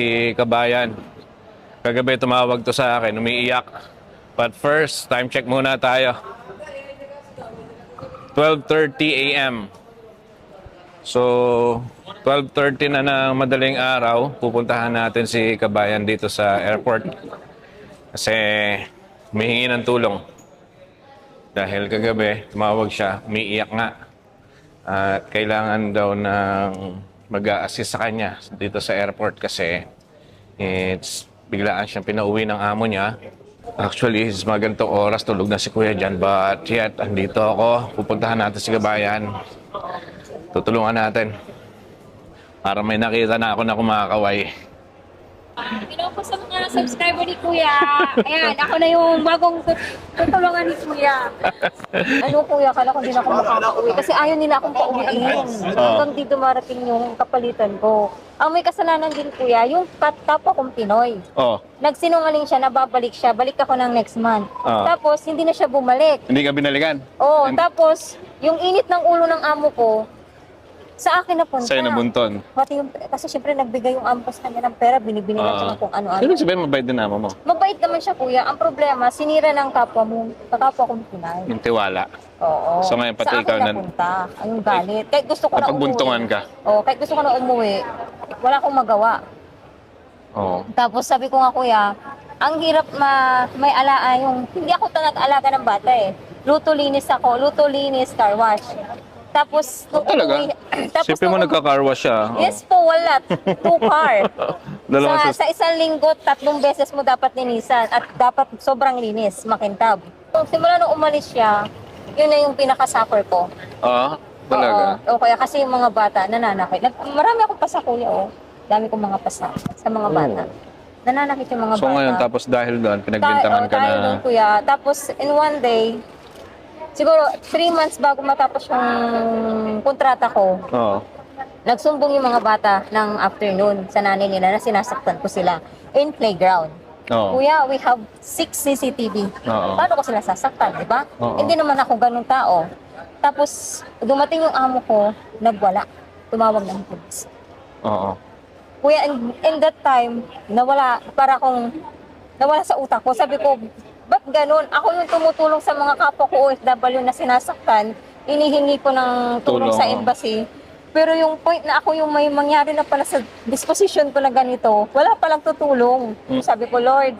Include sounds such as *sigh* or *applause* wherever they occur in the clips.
Si Kabayan. Kagabi tumawag to sa akin, umiiyak. But first, time check muna tayo. 12.30 a.m. So, 12.30 na ng madaling araw, pupuntahan natin si Kabayan dito sa airport. Kasi humihingi ng tulong. Dahil kagabi, tumawag siya, umiiyak nga. At kailangan daw ng mag-a-assist sa kanya dito sa airport kasi it's biglaan siyang pinauwi ng amo niya. Actually, is mga oras, tulog na si kuya dyan. But yet, andito ako. Pupuntahan natin si Gabayan. Tutulungan natin. Para may nakita na ako na kumakaway. Po sa mga subscriber ni Kuya. Ayan, ako na yung bagong tut- tutulungan ni Kuya. Ano Kuya, kala ko din ako makakauwi. Kasi ayaw nila akong pauwiin. Hanggang di dumarating yung kapalitan ko. Ang may kasalanan din Kuya, yung kat kapwa kong Pinoy. Oh, Nagsinungaling siya, nababalik siya, balik ako ng next month. Ah. Tapos, hindi na siya bumalik. hindi ka binalikan? Oo, And- tapos, yung init ng ulo ng amo ko, sa akin napunta. Sa'yo nabunton. Pati yung, kasi syempre nagbigay yung sa kanya ng pera, binibili siya Ah. ng kung ano-ano. Ibig sabihin, mabait din amo mo. Mabait naman siya kuya. Ang problema, sinira ng kapwa mo, kapwa kong Pinay. Yung tiwala. Oo. So ngayon, pati sa ikaw akin na- napunta. Ang galit. Kahit gusto ko na Napagbuntungan umuwi. ka. Oo, kahit gusto ko na umuwi, wala akong magawa. Oo. Tapos sabi ko nga kuya, ang hirap ma may alaa yung, hindi ako ta nag-alaga ng bata eh. Luto linis ako, luto linis, car wash. Tapos, nung Oh, talaga? umuwi- *clears throat* tapos Sipin mo nung- nagka-car wash siya. Oh. Yes po, wala. Two car. *laughs* Dalawang sa, sus- sa isang linggo, tatlong beses mo dapat linisan at dapat sobrang linis, makintab. So, simula nung umalis siya, yun na yung pinaka-suffer ko. Ah, talaga. Oo. O kaya kasi yung mga bata, nananakit. Nag, marami akong pasa kuya, oh. Dami kong mga pasa sa mga bata. Nananakit yung mga So bata. ngayon, tapos dahil doon, pinagbintangan oh, ka tayo na... doon, kuya. Tapos, in one day, siguro, three months bago matapos yung kontrata ko, Oo. Nagsumbong yung mga bata ng afternoon sa nanay nila na sinasaktan ko sila in playground. Oo. Kuya, we have six CCTV. Oo. Paano ko sila sasaktan, di ba? Oo. Hindi naman ako ganun tao. Tapos, dumating yung amo ko, nagwala. Tumawag ng police. Oo. Kuya, in, in that time, nawala, para akong, nawala sa utak ko. Sabi ko, ba't ganun? Ako yung tumutulong sa mga kapwa ko OFW na sinasaktan. Inihingi ko ng Tulong, tulong sa embassy. Pero yung point na ako yung may mangyari na pala sa disposition ko na ganito, wala palang tutulong. Hmm. Sabi ko, Lord,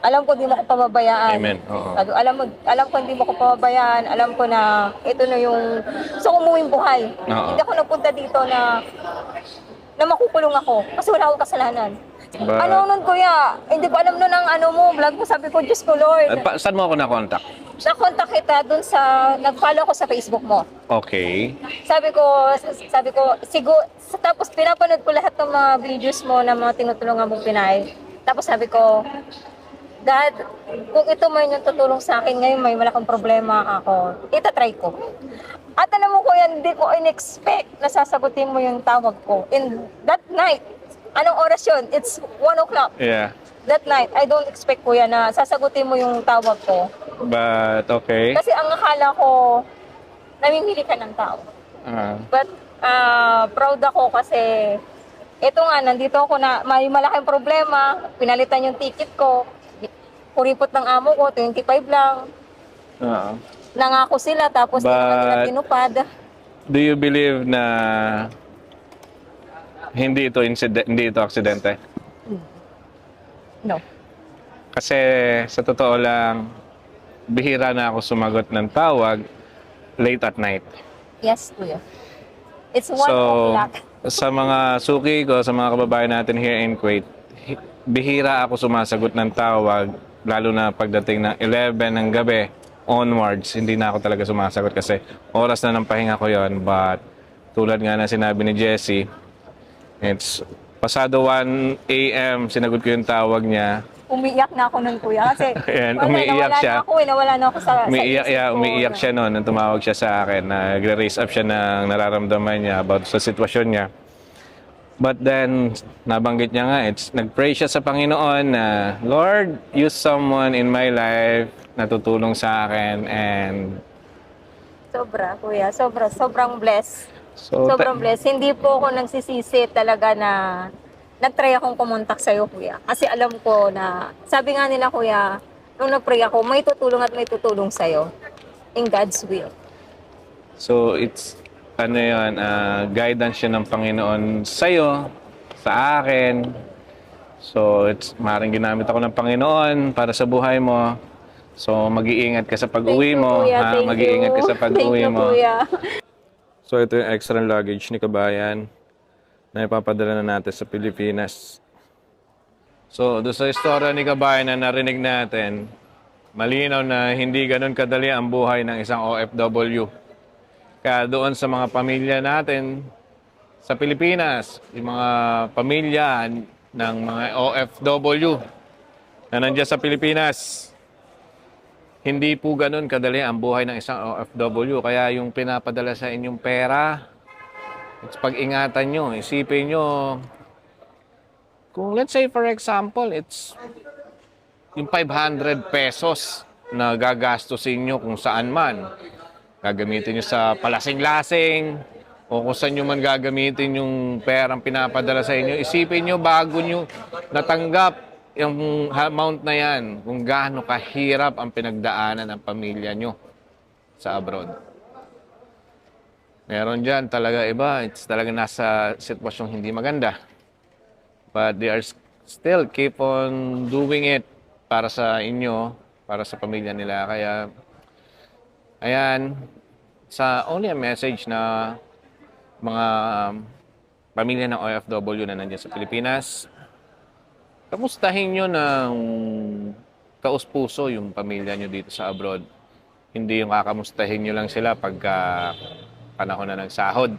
alam ko di mo ko pababayaan. Amen. Oo. Sabi, alam mo, alam ko hindi mo ko pababayaan. Alam ko na ito na yung gusto ko umuwing buhay. Oo. Hindi ako nagpunta dito na na makukulong ako kasi wala akong kasalanan. But- ano nun kuya, hindi ko alam nun ang ano mo, vlog mo, sabi ko, Diyos ko Lord. At pa, saan mo ako na-contact? Nakontak kita dun sa, nag-follow ko sa Facebook mo. Okay. Sabi ko, sabi ko, siguro, tapos pinapanood ko lahat ng mga videos mo na mga tinutulungan mong Pinay. Tapos sabi ko, Dad, kung ito man yung tutulong sa akin ngayon, may malaking problema ako. Itatry ko. At alam mo ko yan, hindi ko in-expect na sasagutin mo yung tawag ko. In that night, anong oras yun? It's 1 o'clock. Yeah. That night, I don't expect kuya na sasagutin mo yung tawag ko. But, okay. Kasi ang akala ko, namimili ka ng tao. Ah. But ah, proud ako kasi ito nga, nandito ako na may malaking problema. Pinalitan yung ticket ko. Kuripot ng amo ko, 25 lang. Oo. Nangako sila, tapos di naman nila tinupad. Do you believe na hindi ito incident, hindi ito aksidente? No. Kasi sa totoo lang, bihira na ako sumagot ng tawag late at night. Yes, kuya. It's 1 So, o'clock. *laughs* sa mga suki ko, sa mga kababayan natin here in Kuwait, hi- bihira ako sumasagot ng tawag, lalo na pagdating ng 11 ng gabi onwards, hindi na ako talaga sumasagot kasi oras na ng pahinga ko yon But tulad nga na sinabi ni Jesse, it's pasado 1 a.m. sinagot ko yung tawag niya. Umiiyak na ako nun, kuya. Kasi *laughs* Ayan, wala, umiiyak nawala siya. Na ako, eh, nawala na ako sa, sa Umiiyak, isip yeah, ko, umiiyak siya noon nang tumawag siya sa akin. Nagre-raise up siya ng nararamdaman niya about sa sitwasyon niya. But then, nabanggit niya nga, it's, nag-pray siya sa Panginoon na, Lord, use someone in my life na tutulong sa akin and Sobra, kuya. Sobra, sobrang blessed. So, Sobrang blessed. Hindi po ako nagsisisi talaga na nag-try akong kumontak sa'yo, kuya. Kasi alam ko na, sabi nga nila, kuya, nung nag-pray ako, may tutulong at may tutulong sa'yo. In God's will. So it's ano yun, ah, guidance yun ng Panginoon sa'yo, sa akin. So it's maring ginamit ako ng Panginoon para sa buhay mo. So mag-iingat ka sa pag-uwi Thank you, mo. kuya. ha? Mag-iingat ka sa pag-uwi *laughs* Thank you, mo. kuya. So ito yung extra luggage ni Kabayan na ipapadala na natin sa Pilipinas. So doon sa istorya ni Kabayan na narinig natin, malinaw na hindi ganun kadali ang buhay ng isang OFW. Kaya doon sa mga pamilya natin sa Pilipinas, yung mga pamilya ng mga OFW na nandiyan sa Pilipinas, hindi po ganun kadali ang buhay ng isang OFW. Kaya yung pinapadala sa inyong pera, it's pag-ingatan nyo. Isipin nyo, kung let's say for example, it's yung 500 pesos na gagastusin nyo kung saan man. Gagamitin nyo sa palasing-lasing, o kung saan nyo man gagamitin yung perang pinapadala sa inyo. Isipin nyo bago nyo natanggap yung amount na yan, kung gaano kahirap ang pinagdaanan ng pamilya nyo sa abroad. Meron dyan talaga iba, it's talaga nasa sitwasyong hindi maganda. But they are still keep on doing it para sa inyo, para sa pamilya nila. Kaya, ayan, sa only a message na mga um, pamilya ng OFW na nandiyan sa Pilipinas, kamustahin nyo ng kaus-puso yung pamilya nyo dito sa abroad. Hindi yung kakamustahin nyo lang sila pagka panahon na ng sahod.